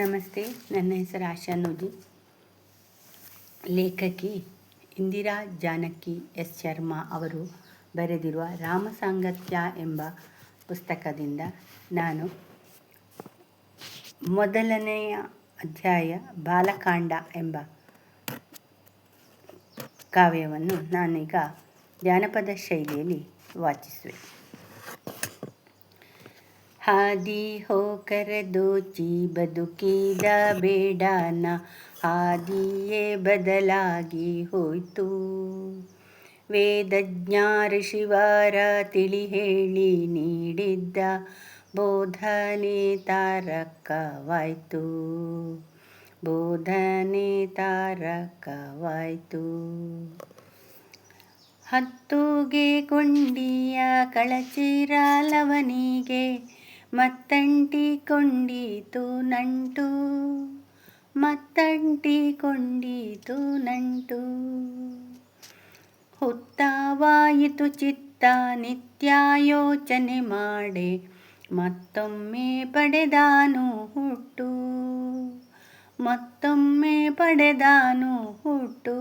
ನಮಸ್ತೆ. ನನ್ನ ಹೆಸರು ಆಶಾ ಲೇಖಕಿ ಇಂದಿರಾ ಜಾನಕಿ ಎಸ್. ಶರ್ಮಾ ಅವರು ಬರೆದಿರುವ ರಾಮಸಾಂಗತ್ಯ ಎಂಬ ಪುಸ್ತಕದಿಂದ ನಾನು ಮೊದಲನೆಯ ಅಧ್ಯಾಯ ಬಾಲಕಾಂಡ ಎಂಬ ಕಾವ್ಯವನ್ನು ನಾನೀಗ ಜಾನಪದ ಶೈಲಿಯಲ್ಲಿ ವಾಚಿಸುವೆ. ಹಾದಿ ಹೋಕರ ದೋಚಿ ಬದುಕಿದ ಬೇಡಾನ ಹಾದಿಯೇ ಬದಲಾಗಿ ಹೋಯ್ತು. ವೇದಜ್ಞ ಋಷಿವಾರ ತಿಳಿ ಹೇಳಿ ನೀಡಿದ್ದ ಬೋಧನೆ ತಾರಕವಾಯ್ತು. ಬೋಧನೆ ತಾರಕವಾಯ್ತು. ಹತ್ತುಗೆ ಕೊಂಡಿಯ ಕಳಚಿರಾಲವನಿಗೆ ಮತ್ತಂಟಿಕೊಂಡಿತು ನಂಟು. ಮತ್ತಂಟಿಕೊಂಡಿತು ನಂಟು. ಹುತ್ತವಾಯಿತು ಚಿತ್ತ ನಿತ್ಯ ಯೋಚನೆ ಮಾಡೆ. ಮತ್ತೊಮ್ಮೆ ಪಡೆದಾನು ಹುಟ್ಟು. ಮತ್ತೊಮ್ಮೆ ಪಡೆದಾನು ಹುಟ್ಟು.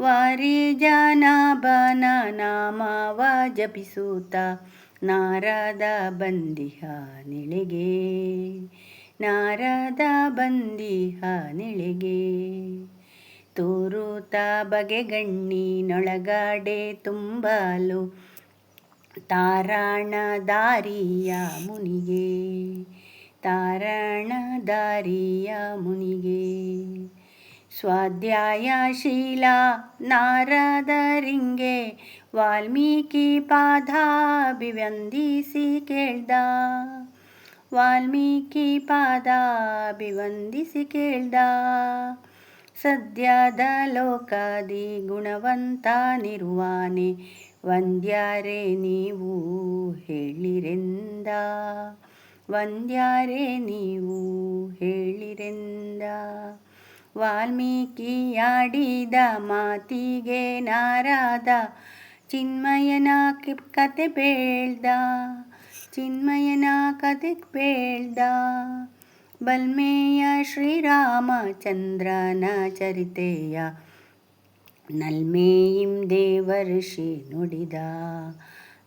ವಾರಿ ಜಾನಾಬನ ನಾಮವ ಜಪಿಸುತ್ತ ನಾರದ ಬಂದಿಹ ನಿಳಿಗೆ. ನಾರದ ಬಂದಿಹ ನಿಳಿಗೆ. ತೋರುತ ಬಗೆಗಣ್ಣಿನೊಳಗಾಡೆ ತುಂಬಲು ತಾರಾಣ ದಾರಿಯ ಮುನಿಗೆ. ತಾರಾಣ ದಾರಿಯ ಮುನಿಗೆ. ಸ್ವಾಧ್ಯಾಯಶೀಲ ನಾರದರಿಂಗೆ ವಾಲ್ಮೀಕಿ ಪಾದಾಭಿವಂದಿಸಿ ಕೇಳ್ದ. ವಾಲ್ಮೀಕಿ ಪಾದಾಭಿವಂದಿಸಿ ಕೇಳ್ದ. ಸದ್ಯದ ಲೋಕದಿ ಗುಣವಂತ ನಿರ್ವಾಣೆ ವಂದ್ಯಾರೆ ನೀವು ಹೇಳಿರೆಂದ. ವಂದ್ಯಾರೆ ನೀವು ಹೇಳಿರೆಂದ. ವಾಲ್ಮೀಕಿಯಾಡಿದ ಮಾತಿಗೆ ನಾರಾದ ಚಿನ್ಮಯನ ಕತೆ ಬೇಳ್ದ ಚಿನ್ಮಯನ ಕತೆ ಬೇಳ್ದ ಬಲ್ಮೇಯ ಶ್ರೀರಾಮಚಂದ್ರನ ಚರಿತೆಯ ನಲ್ಮೇಯಿಂ ದೇವಋಷಿ ನುಡಿದ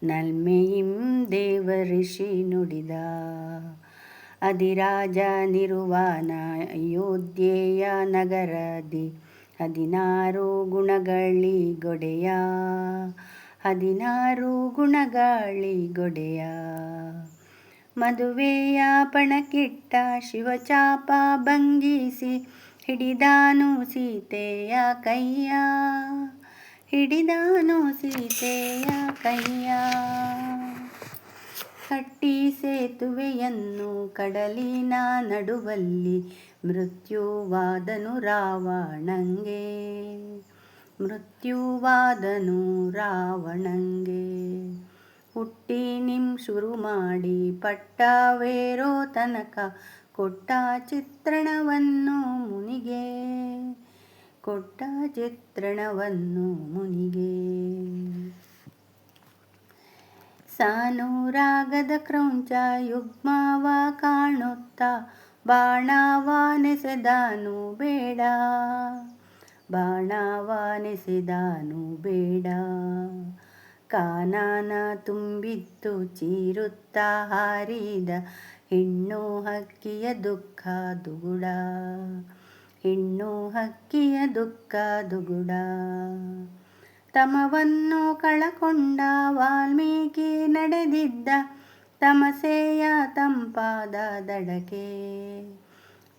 ನಲ್ಮೇಯಿಂ ದೇವಋಷಿ ನುಡಿದ ಅಧಿರಾಜ ನಿರುವಾನ ಅಯೋಧ್ಯೆಯ ನಗರದಿ, ಹದಿನಾರು ಗುಣಗಳಿಗೊಡೆಯ ಹದಿನಾರು ಗುಣಗಳಿಗೊಡೆಯ ಮದುವೆಯ ಪಣಕಿಟ್ಟ ಶಿವಚಾಪ ಭಂಗಿಸಿ, ಹಿಡಿದಾನು ಸೀತೆಯ ಕೈಯ, ಹಿಡಿದಾನು ಸೀತೆಯ ಕೈಯ. ಕಟ್ಟಿ ಸೇತುವೆಯನ್ನು ಕಡಲಿನ ನಡುವಲ್ಲಿ ಮೃತ್ಯುವಾದನು ರಾವಣಂಗೆ. ಮೃತ್ಯುವಾದನು ರಾವಣಂಗೆ. ಹುಟ್ಟಿ ನಿಮ್ ಶುರು ಮಾಡಿ ಪಟ್ಟವೇರೋ ತನಕ ಕೊಟ್ಟ ಚಿತ್ರಣವನ್ನು ಮುನಿಗೆ. ಕೊಟ್ಟ ಚಿತ್ರಣವನ್ನು ಮುನಿಗೆ. ಸಾನುರಾಗದ ಕ್ರೌಂಚ, ಯುಗ್ಮವ ಕಾಣುತ್ತ, ಬಾಣವ ನೆಸೆದಾನು ಬೇಡ. ಬಾಣವ ನೆಸೆದಾನು ಬೇಡ. ಕಾನಾನ ತುಂಬಿತ್ತು ಚೀರುತ್ತ ಹಾರಿದ, ಹೆಣ್ಣು ಹಕ್ಕಿಯ ದುಃಖ ದುಗುಡ. ಹೆಣ್ಣು ಹಕ್ಕಿಯ ದುಃಖ ದುಗುಡ. ತಮವನ್ನು ಕಳಕೊಂಡ ವಾಲ್ಮೀಕಿ ನಡೆದಿದ್ದ ತಮಸೆಯ ತಂಪಾದ ದಡಕೆ.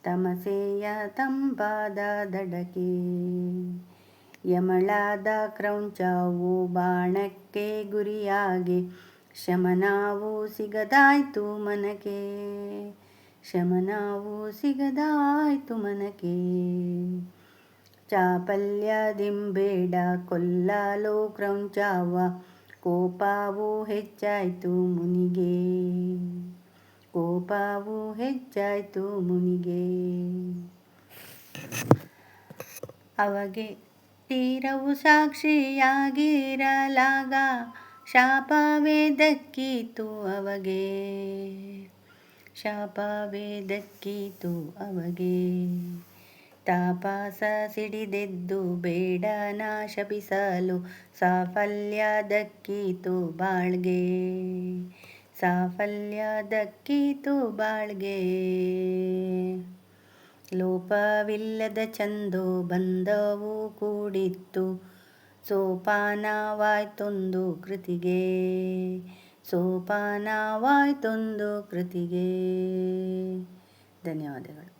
ತಮಸೆಯ ತಂಪಾದ ದಡಕೆ. ಯಮಳಾದ ಕ್ರೌಂಚವು ಬಾಣಕ್ಕೆ ಗುರಿಯಾಗಿ, ಶಮನಾವು ಸಿಗದಾಯ್ತು ಮನಕೆ ಶಮನಾವು ಸಿಗದಾಯ್ತು ಮನಕೆ ಚಾಪಲ್ಯದಿಂಬೇಡ, ಕೊಲ್ಲಲು ಕ್ರೌಂಚಾವ ಕೋಪವು ಹೆಚ್ಚಾಯಿತು ಮುನಿಗೆ. ಕೋಪವು ಹೆಚ್ಚಾಯಿತು ಮುನಿಗೆ. ಅವಗೆ ತೀರವು ಸಾಕ್ಷಿಯಾಗಿರಲಾಗ ಶಾಪವೇ ದಕ್ಕಿತು ಅವಗೆ. ಶಾಪವೇದಕ್ಕೀತು ಅವಗೆ. ತಾಪಸ ಸಿಡಿದೆದ್ದು ಬೇಡ ನಾಶಪಿಸಲು ಸಾಫಲ್ಯ ದಕ್ಕೀತು ಬಾಳ್ಗೆ. ಸಾಫಲ್ಯ ದಕ್ಕೀತು ಬಾಳ್ಗೆ. ಲೋಪವಿಲ್ಲದ ಚಂದೋ ಬಂದವು ಕೂಡಿತ್ತು. ಸೋಪಾನವಾಯ್ತೊಂದು ಕೃತಿಗೆ. ಸೋಪಾನವಾಯ್ತೊಂದು ಕೃತಿಗೆ. ಧನ್ಯವಾದಗಳು.